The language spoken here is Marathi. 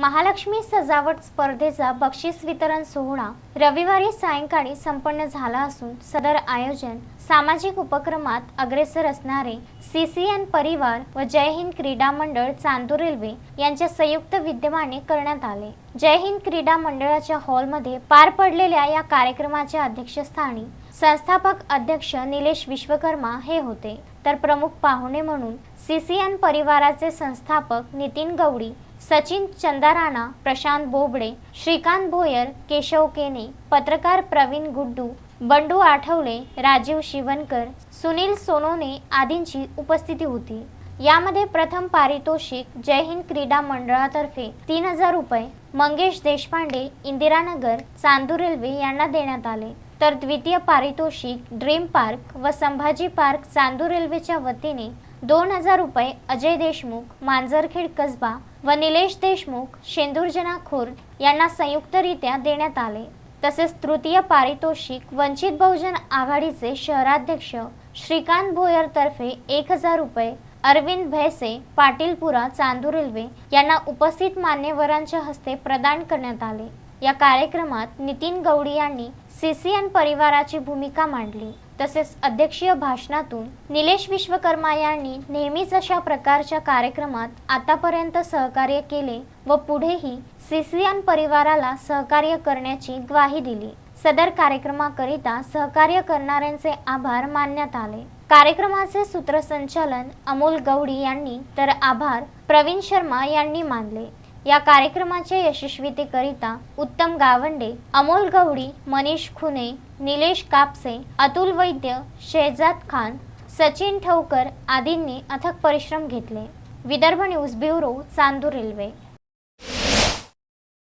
महालक्ष्मी सजावट स्पर्धेचा बक्षीस वितरण सोहळा रविवारी सायंकाळी संपन्न झाला असून सदर आयोजन सामाजिक उपक्रमात अग्रेसर असणारे सी सी एन परिवार व जय हिंद क्रीडा मंडळ चांदूर रेल्वे यांच्या संयुक्त विद्यमाने करण्यात आले. जय हिंद क्रीडा मंडळाच्या हॉलमध्ये पार पडलेल्या या कार्यक्रमाच्या अध्यक्षस्थानी संस्थापक अध्यक्ष निलेश विश्वकर्मा हे होते. तर प्रमुख पाहुणे म्हणून सी सी एन परिवाराचे संस्थापक नितीन गवडी सचिन चंदाराणा प्रशांत बोबडे श्रीकांत भोयर केशव केने पत्रकार प्रवीण गुड्डू बंडू आठवले राजीव शिवनकर सुनील सोनोने आदींची उपस्थिती होती. यामध्ये प्रथम पारितोषिक जय हिंद क्रीडा मंडळातर्फे तीन हजार रुपये मंगेश देशपांडे इंदिरानगर चांदूर रेल्वे यांना देण्यात आले. तर द्वितीय पारितोषिक ड्रीम पार्क व संभाजी पार्क चांदूर रेल्वेच्या वतीने दोन हजार रुपये अजय देशमुख मांजरखेड कसबा व निलेश देशमुख शेंदूरजना खुर्द यांना संयुक्तरित्या देण्यात आले. तसेच तृतीय पारितोषिक वंचित बहुजन आघाडीचे शहराध्यक्ष श्रीकांत भोयर तर्फे एक हजार रुपये अरविंद भैसे पाटीलपुरा चांदूर रेल्वे यांना उपस्थित मान्यवरांच्या हस्ते प्रदान करण्यात आले. या कार्यक्रमात नितीन गौडी यांनी सीसीएन परिवाराची भूमिका मांडली. तसेच अध्यक्षीय भाषणातून निलेश विश्वकर्मा यांनी नेहमीच अशा प्रकारच्या कार्यक्रमात आतापर्यंत सहकार्य केले व पुढेही सिसियन परिवाराला सहकार्य करण्याची ग्वाही दिली. सदर कार्यक्रमाकरिता सहकार्य करणाऱ्यांचे आभार मानण्यात आले. कार्यक्रमाचे सूत्रसंचालन अमोल गौडी यांनी तर आभार प्रवीण शर्मा यांनी मानले. या कार्यक्रमाच्या यशस्वीतेकरिता उत्तम गावंडे अमोल गवडी मनीष खुने निलेश कापसे अतुल वैद्य शेहजाद खान सचिन ठवकर आदींनी अथक परिश्रम घेतले. Vidarbha news bureau Chandur railway.